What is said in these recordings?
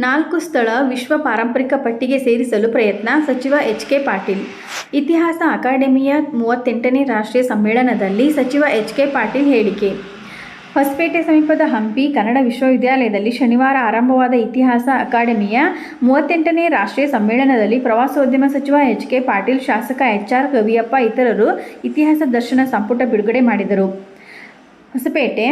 ನಾಲ್ಕು ಸ್ಥಳ ವಿಶ್ವ ಪಾರಂಪರಿಕ ಪಟ್ಟಿಗೆ ಸೇರಿಸಲು ಪ್ರಯತ್ನ, ಸಚಿವ ಎಚ್ ಕೆ ಪಾಟೀಲ್. ಇತಿಹಾಸ ಅಕಾಡೆಮಿಯ ಮೂವತ್ತೆಂಟನೇ ರಾಷ್ಟ್ರೀಯ ಸಮ್ಮೇಳನದಲ್ಲಿ ಸಚಿವ ಎಚ್ ಕೆ ಪಾಟೀಲ್ ಹೇಳಿಕೆ. ಹೊಸಪೇಟೆ ಸಮೀಪದ ಹಂಪಿ, ಕನ್ನಡ ವಿಶ್ವವಿದ್ಯಾಲಯದಲ್ಲಿ ಶನಿವಾರ ಆರಂಭವಾದ ಇತಿಹಾಸ ಅಕಾಡೆಮಿಯ ಮೂವತ್ತೆಂಟನೇ ರಾಷ್ಟ್ರೀಯ ಸಮ್ಮೇಳನದಲ್ಲಿ ಪ್ರವಾಸೋದ್ಯಮ ಸಚಿವ ಎಚ್ ಕೆ ಪಾಟೀಲ್, ಶಾಸಕ ಎಚ್ ಆರ್ ಕವಿಯಪ್ಪ ಇತರರು ಇತಿಹಾಸ ದರ್ಶನ ಸಂಪುಟ ಬಿಡುಗಡೆ ಮಾಡಿದರು. ಹೊಸಪೇಟೆ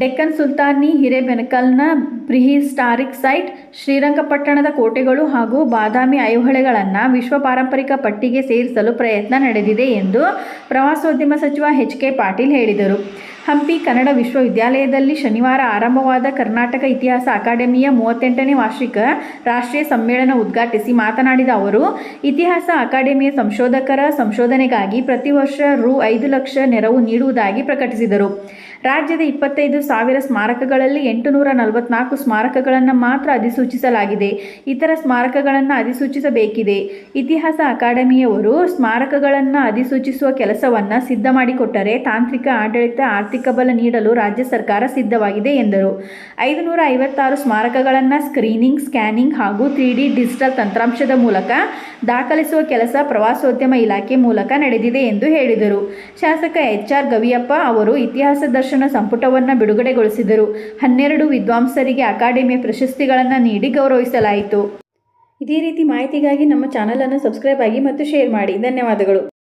ಡೆಕ್ಕನ್ ಸುಲ್ತಾನಿ ಹಿರೇಬೆನಕಲ್ನ ಪ್ರಿಹಿಸ್ಟಾರಿಕ್ ಸೈಟ್, ಶ್ರೀರಂಗಪಟ್ಟಣದ ಕೋಟೆಗಳು ಹಾಗೂ ಬಾದಾಮಿ ಐಹೊಳೆಗಳನ್ನು ವಿಶ್ವ ಪಾರಂಪರಿಕ ಪಟ್ಟಿಗೆ ಸೇರಿಸಲು ಪ್ರಯತ್ನ ನಡೆದಿದೆ ಎಂದು ಪ್ರವಾಸೋದ್ಯಮ ಸಚಿವ ಎಚ್ ಕೆ ಪಾಟೀಲ್ ಹೇಳಿದರು. ಹಂಪಿ ಕನ್ನಡ ವಿಶ್ವವಿದ್ಯಾಲಯದಲ್ಲಿ ಶನಿವಾರ ಆರಂಭವಾದ ಕರ್ನಾಟಕ ಇತಿಹಾಸ ಅಕಾಡೆಮಿಯ ಮೂವತ್ತೆಂಟನೇ ವಾರ್ಷಿಕ ರಾಷ್ಟ್ರೀಯ ಸಮ್ಮೇಳನ ಉದ್ಘಾಟಿಸಿ ಮಾತನಾಡಿದ ಅವರು, ಇತಿಹಾಸ ಅಕಾಡೆಮಿಯ ಸಂಶೋಧಕರ ಸಂಶೋಧನೆಗಾಗಿ ಪ್ರತಿ ವರ್ಷ ರು ಐದು ಲಕ್ಷ ನೆರವು ನೀಡುವುದಾಗಿ ಪ್ರಕಟಿಸಿದರು. ರಾಜ್ಯದ ಇಪ್ಪತ್ತೈದು ಸಾವಿರ ಸ್ಮಾರಕಗಳಲ್ಲಿ ಎಂಟುನೂರ ನಲವತ್ನಾಲ್ಕು ಸ್ಮಾರಕಗಳನ್ನು ಮಾತ್ರ ಅಧಿಸೂಚಿಸಲಾಗಿದೆ. ಇತರ ಸ್ಮಾರಕಗಳನ್ನು ಅಧಿಸೂಚಿಸಬೇಕಿದೆ. ಇತಿಹಾಸ ಅಕಾಡೆಮಿಯವರು ಸ್ಮಾರಕಗಳನ್ನು ಅಧಿಸೂಚಿಸುವ ಕೆಲಸವನ್ನು ಸಿದ್ಧ ಮಾಡಿಕೊಟ್ಟರೆ ತಾಂತ್ರಿಕ, ಆಡಳಿತ, ಆರ್ಥಿಕ ಬಲ ನೀಡಲು ರಾಜ್ಯ ಸರ್ಕಾರ ಸಿದ್ಧವಾಗಿದೆ ಎಂದರು. ಐದುನೂರ ಐವತ್ತಾರು ಸ್ಮಾರಕಗಳನ್ನು ಸ್ಕ್ರೀನಿಂಗ್, ಸ್ಕ್ಯಾನಿಂಗ್ ಹಾಗೂ ತ್ರೀ ಡಿಜಿಟಲ್ ತಂತ್ರಾಂಶದ ಮೂಲಕ ದಾಖಲಿಸುವ ಕೆಲಸ ಪ್ರವಾಸೋದ್ಯಮ ಇಲಾಖೆ ಮೂಲಕ ನಡೆದಿದೆ ಎಂದು ಹೇಳಿದರು. ಶಾಸಕ ಎಚ್ ಆರ್ ಗವಿಯಪ್ಪ ಅವರು ಇತಿಹಾಸ ದರ್ಶನ ಸಂಪುಟವನ್ನು ಬಿಡುಗಡೆಗೊಳಿಸಿದರು. ಹನ್ನೆರಡು ವಿದ್ವಾಂಸರಿಗೆ ಅಕಾಡೆಮಿಯ ಪ್ರಶಸ್ತಿಗಳನ್ನು ನೀಡಿ ಗೌರವಿಸಲಾಯಿತು. ಇದೇ ರೀತಿ ಮಾಹಿತಿಗಾಗಿ ನಮ್ಮ ಚಾನಲನ್ನು ಸಬ್ಸ್ಕ್ರೈಬ್ ಆಗಿ ಮತ್ತು ಶೇರ್ ಮಾಡಿ. ಧನ್ಯವಾದಗಳು.